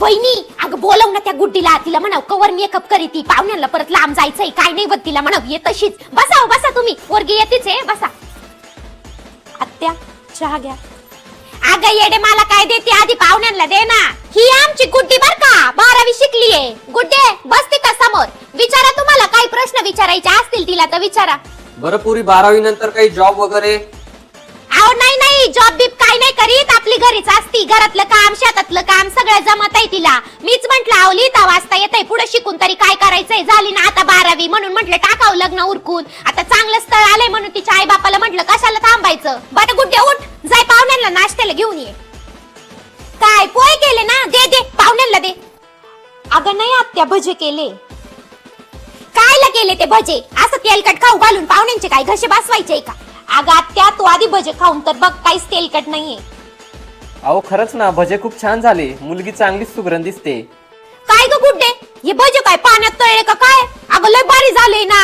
वहिनी अगं बोलव ना त्या गुड्डीला. तिला म्हणाव कवर मेकअप करी ती पाहुण्यांना परत लांब जायचंय काय नाही बघ तिला. म्हणाव ये तशीच. बसा हो, बसा तुम्ही. पोरगी येतेच आहे बसा. आत्या चहा घ्या. अगं येडे मला काय देते? आधी पाहुण्यांना दे ना. ही आमची गुड्डी बर का? बारावी शिकलीये. गुड्डे बसते का समोर? विचारा तुम्हाला काही प्रश्न विचारायचे असतील तिला तर विचारा. बरं पुरी बारावी नंतर काही जॉब वगैरे? अहो नाही नाही. जॉब करीत आपली घरीच असती. घरातलं काम शेतातलं काम सगळं जमत आहे तिला. मीच म्हंटल अहो लिहिता वाचता येतंय. पुढे शिकून तरी काय करायचंय? झाली ना आता बारावी म्हणून म्हंटल टाकावं लग्न उरकून. आता चांगलं स्थळ आलंय म्हणून तिच्या आई बापाला म्हंटल कशाला थांबायचं? बरं गुड्डे उठ. जाय पाहुण्यांना नाश्त्याला घेऊन ये. काय पोय केले ना? दे दे पाहुण्यांना दे. अगं नाही आत्या भजे केले. कायला केले ते भजे? असं तेलकट खाऊ घालून पाहुण्यांचे काय घसे बसवायचे का? अगं आत्या तू आधी भजे खाऊन तर बघ काहीच तेलकट नाहीये. अहो खरंच ना भजे खूप छान झाले. मुलगी चांगलीच सुगरण दिसते. काय ग गुड्डे हे भजे काय पाण्यात तळले का काय अगं लय बारी झाले ना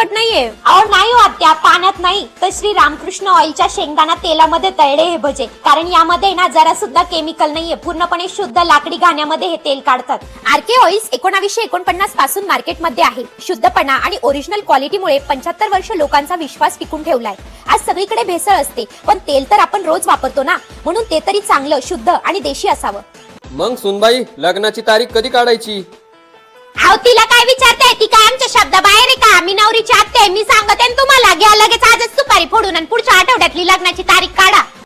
तेलकट नाहीये. अहो नाही हो आत्या पाण्यात नाही. तर श्री रामकृष्ण ऑइलच्या शेंगदाणा तेलामध्ये तळले हे भजे. कारण यामध्ये ना जरा सुद्धा केमिकल नाहीये. पूर्णपणे शुद्ध लाकडी घाण्यामध्ये हे तेल काढतात. आरके ऑइल्स एकोणावीसशे एकोणपन्नासपासून मार्केटमध्ये आहे. शुद्धपणा आणि ओरिजिनल क्वालिटीमुळे पंच्याहत्तर वर्ष लोकांचा विश्वास टिकून ठेवलाय. आज सगळीकडे भेसळ असते पण तेल तर आपण रोज वापरतो ना? म्हणून ते तरी चांगलं शुद्ध आणि देशी असावं. मग सुनबाई लग्नाची तारीख कधी काढायची? अहो तिला काय विचारताय? ती काय आमच्या शब्दा बाहेर आहे का मी नवरीची आत्या आहे मी सांगते ना तुम्हाला घ्या लगेच आजच सुपारी फोडून आणि पुढच्या आठवड्यातली लग्नाची तारीख काढा.